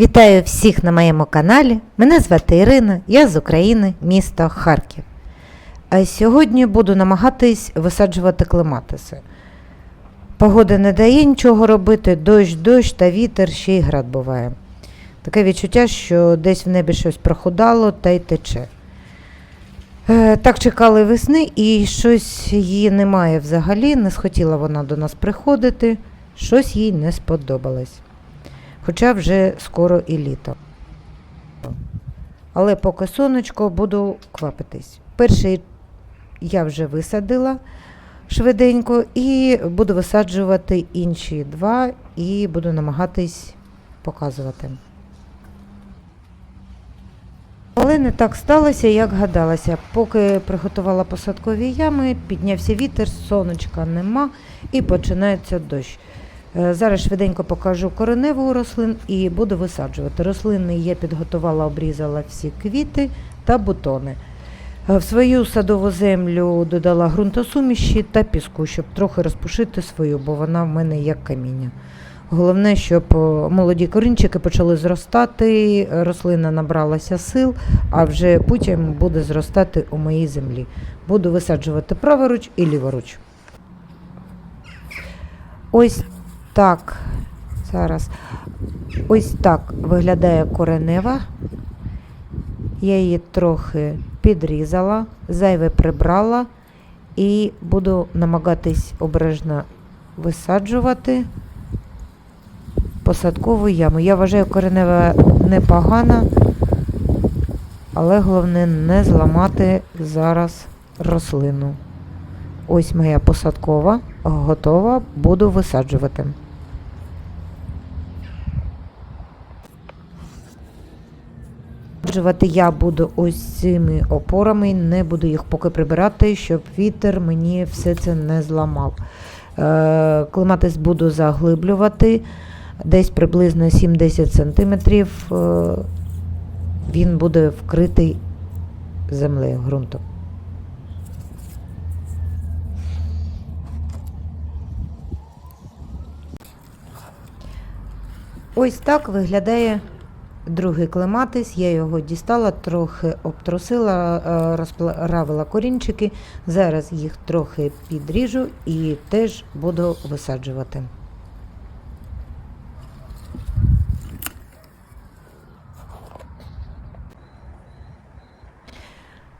Вітаю всіх на моєму каналі. Мене звати Ірина, я з України, місто Харків. А сьогодні буду намагатись висаджувати клематиси. Погода не дає нічого робити, дощ, дощ та вітер, ще й град буває. Таке відчуття, що десь в небі щось прохудало та й тече. Е, Так чекали весни, і щось її немає взагалі. Не схотіла вона до нас приходити, щось їй не сподобалось. Хоча вже скоро і літо. Але поки сонечко буду квапитись. Перший я вже висадила швиденько і буду висаджувати інші два і буду намагатись показувати. Але не так сталося, як гадалося. Поки приготувала посадкові ями, піднявся вітер, сонечка нема і починається дощ. Е, Зараз швиденько покажу кореневу рослин і буду висаджувати. Рослини я підготувала, обрізала всі квіти та бутони. Е, В свою садову землю додала ґрунтосуміші та піску, щоб трохи розпушити свою, бо вона в мене як каміння. Головне, щоб е, молоді корінчики почали зростати, рослина набралася сил, а вже потім буде зростати у моїй землі. Буду висаджувати праворуч і ліворуч. Ось так. Зараз. Ось так виглядає коренева. Я її трохи підрізала, зайве прибрала і буду намагатись обережно висаджувати посадкову яму. Я вважаю, коренева непогана, але головне не зламати зараз рослину. Ось моя посадкова готова, буду висаджувати. Висаджувати я буду ось цими опорами, не буду їх поки прибирати, щоб вітер мені все це не зламав. Е, Клематис буду заглиблювати десь приблизно 7-10 см. Е, Він буде вкритий землею, ґрунтом. Ось так виглядає другий клематис. Я його дістала, трохи обтрусила, е, розправила корінчики. Зараз їх трохи підріжу і теж буду висаджувати.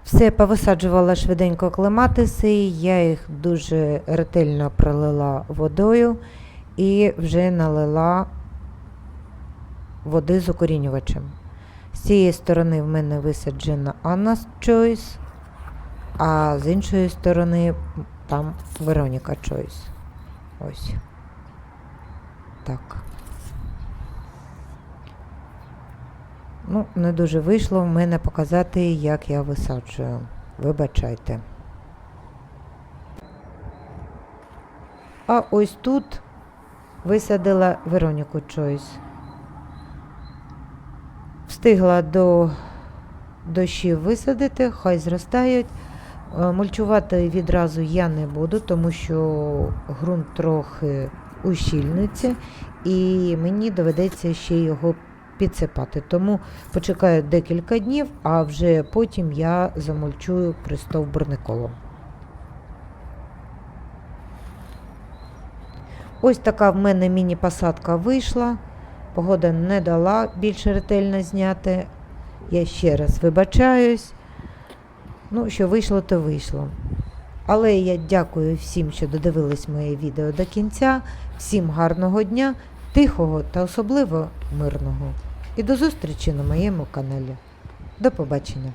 Все, повисаджувала швиденько клематиси, я їх дуже ретельно пролила водою і вже налила води з укорінювачем. З цієї сторони в мене висаджена Anna's Choice, а з іншої сторони там Veronica Choice. Ось. Так. Ну, не дуже вийшло в мене показати, як я висаджую. Вибачайте. А ось тут висадила Вероніку Чойс. Встигла до дощів висадити, хай зростають. Е, Мульчувати відразу я не буду, тому що ґрунт трохи ущільниться і мені доведеться ще його підсипати. Тому почекаю декілька днів, а вже потім я замульчую пристовбурниколом. Ось така в мене міні-посадка вийшла. Погода не дала більш ретельно зняти. Я ще раз вибачаюсь. Ну, що вийшло, то вийшло. Але я дякую всім, що додивились моє відео до кінця. Всім гарного дня, тихого та особливо мирного. І до зустрічі на моєму каналі. До побачення!